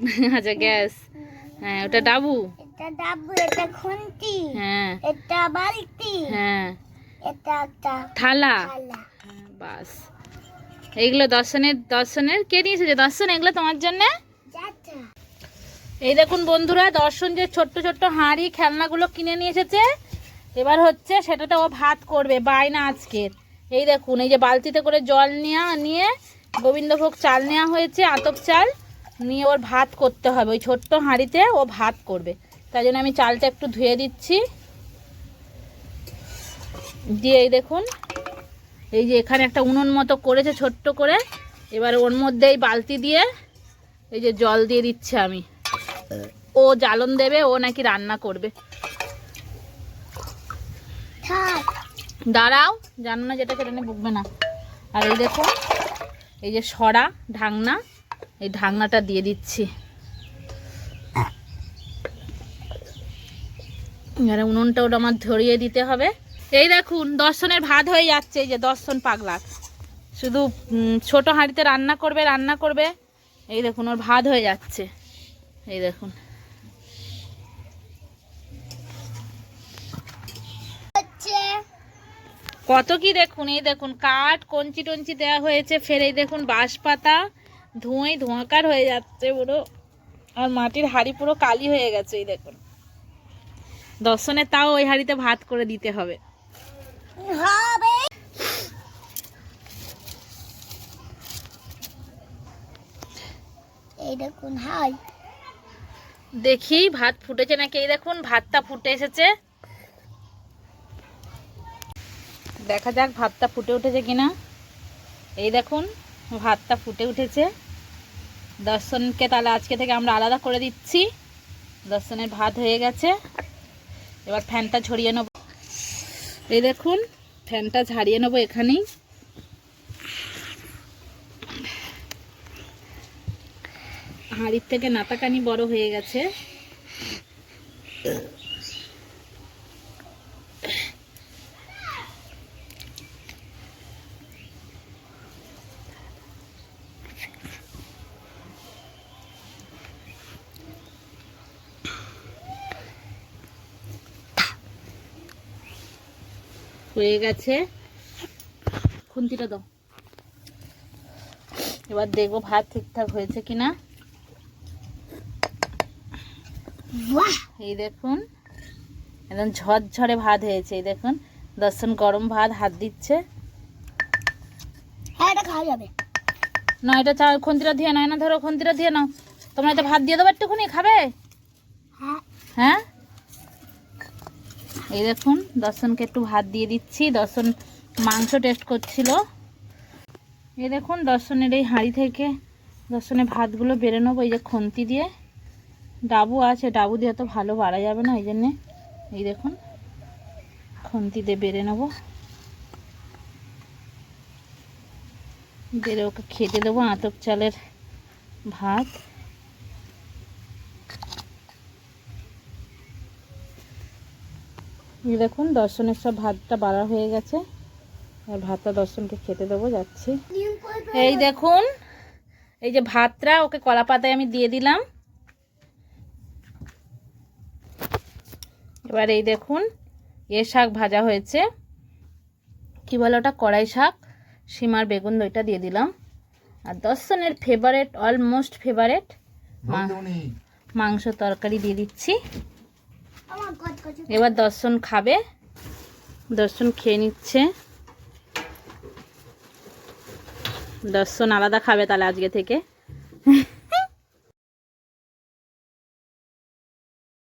আচ্ছা গ্যাস হ্যাঁ ওটা ডাবু। এটা ডাব্বু এটা খুন্তি। হ্যাঁ। এটা বালতি। হ্যাঁ। এটা একটা থালা। বাস। এইগুলো দর্শনের দর্শনের? কে নিয়ে এসেছে দর্শন? এগুলো তোমার জন্য? এই দেখুন বন্ধুরা দর্শন যে ছোট্ট ছোট্ট হাঁড়ি খেলনাগুলো কিনে নিয়ে এসেছে এবার হচ্ছে সেটাতে ও ভাত করবে বায়না আজকের। এই দেখুন এই যে বালতিতে করে জল নেওয়া নিয়ে গোবিন্দভোগ চাল নেওয়া হয়েছে আতপ চাল। নিয়ে ওর ভাত করতে হবে। ওই ছোট্ট হাঁড়িতে ও ভাত করবে। তাই জন্য আমি চালটা একটু ধুয়ে দিচ্ছি। দিয়ে এই দেখুন এই যে এখানে একটা উনুন মতো করেছে ছোট্ট করে। এবার ওর মধ্যে এই বালতি দিয়ে এই যে জল দিয়ে দিচ্ছে আমি। ও জ্বালন দেবে ও নাকি রান্না করবে। দাঁড়াও জানো না যেটা সেটা নিয়ে বুকবে না। আর এই দেখো এই যে সরা ঢাকনা। এই ঢাকনাটা দিয়ে দিচ্ছি। এবারে উনুনটা ওটা আমার ধরিয়ে দিতে হবে। এই দেখুন, দর্শনের ভাত হয়ে যাচ্ছে, এই যে দর্শন পাগলার। শুধু ছোট হাঁড়িতে রান্না করবে রান্না করবে। এই দেখুন, ওর ভাত হয়ে যাচ্ছে। এই দেখুন। কত কি দেখুন, এই দেখুন, কাঠ, কঞ্চি টঞ্চি দেওয়া হয়েছে। ফের এই দেখুন বাঁশ পাতা ধোঁয়াই ধোঁয়াকার হয়ে যাচ্ছে পুরো। আর মাটির হাঁড়ি পুরো কালি হয়ে গেছে এই দেখুন। দর্শনে তাও ওই হাঁড়িতে ভাত করে দিতে হবে। হবে। এই দেখুন হাই দেখি ভাত ফুটেছে নাকি? এই দেখুন ভাতটা ফুটে এসেছে। দেখা যাক ভাতটা ফুটে উঠেছে কিনা। এই দেখুন ভাতটা ফুটে উঠেছে। দর্শনকে তাহলে আজকে থেকে আমরা আলাদা করে দিচ্ছি। দর্শনের ভাত হয়ে গেছে। এবার ফ্যানটা ঝরিয়ে নেব। এই দেখুন, ফ্যানটা ঝাড়িয়ে নেব এখানেই। হাঁড়ির থেকে নাতাকানি বড় হয়ে গেছে। হয়ে গেছে। খুন্তিটা দাও। এবার দেখব ভাত ঠিকঠাক হয়েছে কিনা। এই দেখুন একদম ঝরঝরে ভাত হয়েছে এই দেখুন। দর্শন গরম ভাত হাত দিচ্ছে। হ্যাঁ এটা খাওয়া যাবে। না এটা চা খন্তিটা দিয়ে নাও না ধরো খন্তিটা দিয়ে নাও। তোমরা এটা ভাত দিয়ে দেবো একটুখানি খাবে? হ্যাঁ। হ্যাঁ? এই দেখুন, দর্শনকে একটু ভাত দিয়ে দিচ্ছি। দর্শন মাংস টেস্ট করছিল। এই দেখুন, দর্শনের এই হাঁড়ি থেকে দর্শনের ভাতগুলো বেড়ে নেব, এই যে খন্তি দিয়ে। ডাবু আছে, ডাবু দিয়ে তো ভালো বাড়া যাবে না, এই জন্যে। এই দেখুন, খন্তি দিয়ে বেড়ে নেব। বেড়ে ওকে খেতে দেবো আতপ চালের ভাত। দেখুন দর্শনের সব ভাতটা বাড়া হয়ে গেছে। আর ভাতটা দর্শনকে খেতে দেবো যাচ্ছি। এই দেখুন এই যে ভাতটা ওকে কলা পাতায় আমি দিয়ে দিলাম। এবার এই দেখুন এ শাক ভাজা হয়েছে। কি বলে ওটা? কড়াই শাক সীমার বেগুন দইটা দিয়ে দিলাম। আর দর্শনের ফেভারেট অলমোস্ট ফেভারেট মাংস তরকারি দিয়ে দিচ্ছি। এবার দর্শন খাবে। দর্শন খেয়ে নিচ্ছে। দর্শন আলাদা খাবে তাহলে আজকে থেকে।